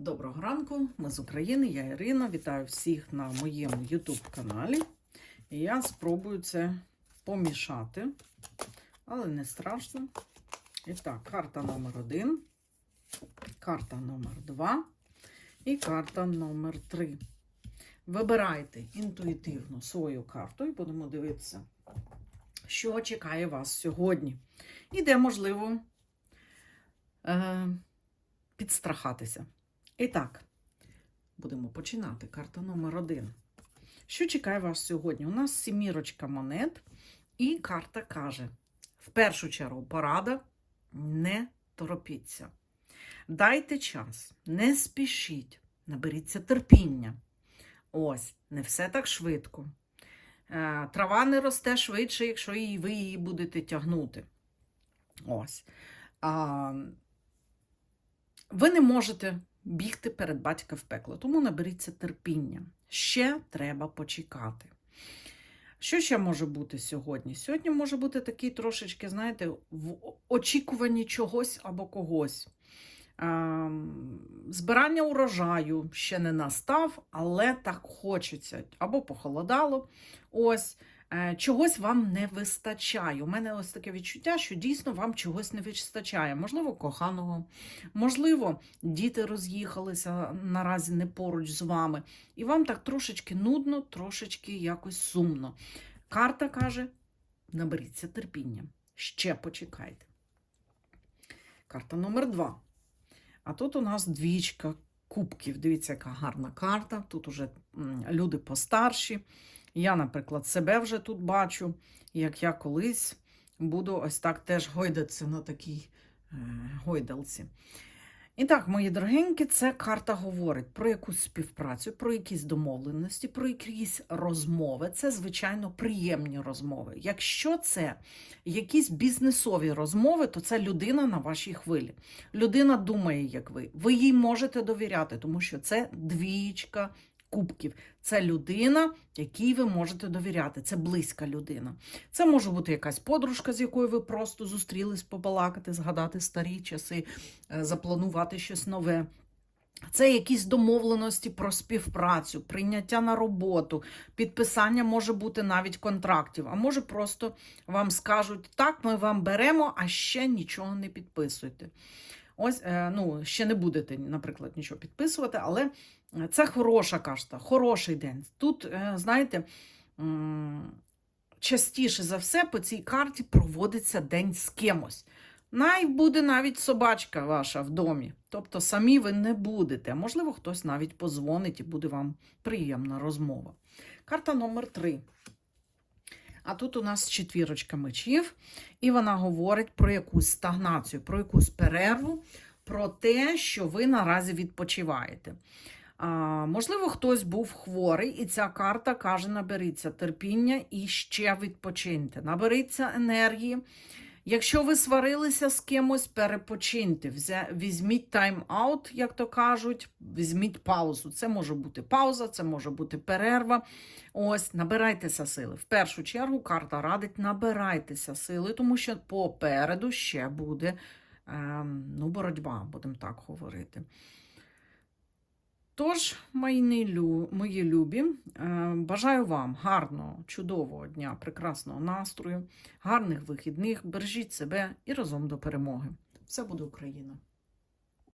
Доброго ранку, ми з України, я Ірина. Вітаю всіх на моєму YouTube каналі. І я спробую це помішати, але не страшно. І так, карта номер один, карта номер два і карта номер три. Вибирайте інтуїтивно свою карту і будемо дивитися, що чекає вас сьогодні. І де можливо е, підстрахатися. І так, будемо починати. Карта номер один. Що чекає вас сьогодні? У нас сімірочка монет, і карта каже: в першу чергу, порада не торопіться. Дайте час, не спішіть, наберіться терпіння. Ось, не все так швидко. Е, Трава не росте швидше, якщо ви її будете тягнути. Ось. А, ви не можете бігти перед батька в пекло, тому наберіться терпіння. Ще треба почекати. Що ще може бути сьогодні? Сьогодні може бути такий трошечки, знаєте, в очікуванні чогось або когось. Збирання урожаю ще не настав, але так хочеться. Або похолодало. Ось. Е, Чогось вам не вистачає. У мене ось таке відчуття, що дійсно вам чогось не вистачає. Можливо, коханого, можливо, діти роз'їхалися наразі не поруч з вами. І вам так трошечки нудно, трошечки якось сумно. Карта каже: наберіться терпіння. Ще почекайте. Карта номер два. А тут у нас двічка кубків. Дивіться, яка гарна карта. Тут уже люди постарші. Я, наприклад, себе вже тут бачу, як я колись буду ось так теж гойдатися на такій е, гойдалці. І так, мої дорогенькі, це карта говорить про якусь співпрацю, про якісь домовленості, про якісь розмови. Це, звичайно, приємні розмови. Якщо це якісь бізнесові розмови, то це людина на вашій хвилі. Людина думає, як ви. Ви їй можете довіряти, тому що це двічка кубків. Це людина, якій ви можете довіряти. Це близька людина. Це може бути якась подружка, з якою ви просто зустрілись побалакати, згадати старі часи, е, запланувати щось нове. Це якісь домовленості про співпрацю, прийняття на роботу, підписання може бути навіть контрактів, а може просто вам скажуть, так, ми вам беремо, а ще нічого не підписуйте. Ось, е, ну, ще не будете, наприклад, нічого підписувати, але це хороша карта, хороший день. Тут, е, знаєте, частіше за все по цій карті проводиться день з кимось. Най буде навіть собачка ваша в домі. Тобто самі ви не будете. Можливо, хтось навіть позвонить і буде вам приємна розмова. Карта номер три. А тут у нас четвірочка мечів, і вона говорить про якусь стагнацію, про якусь перерву, про те, що ви наразі відпочиваєте. А, можливо, хтось був хворий, і ця карта каже: наберіться терпіння і ще відпочиньте. Наберіться енергії. Якщо ви сварилися з кимось, перепочиньте. Візьміть тайм-аут, як то кажуть, візьміть паузу. Це може бути пауза, це може бути перерва. Ось, набирайтеся сили. В першу чергу карта радить набирайтеся сили, тому що попереду ще буде ем, ну, боротьба, будемо так говорити. Тож, мої, мої любі, е, бажаю вам гарного, чудового дня, прекрасного настрою, гарних вихідних, бережіть себе і разом до перемоги. Все буде Україна!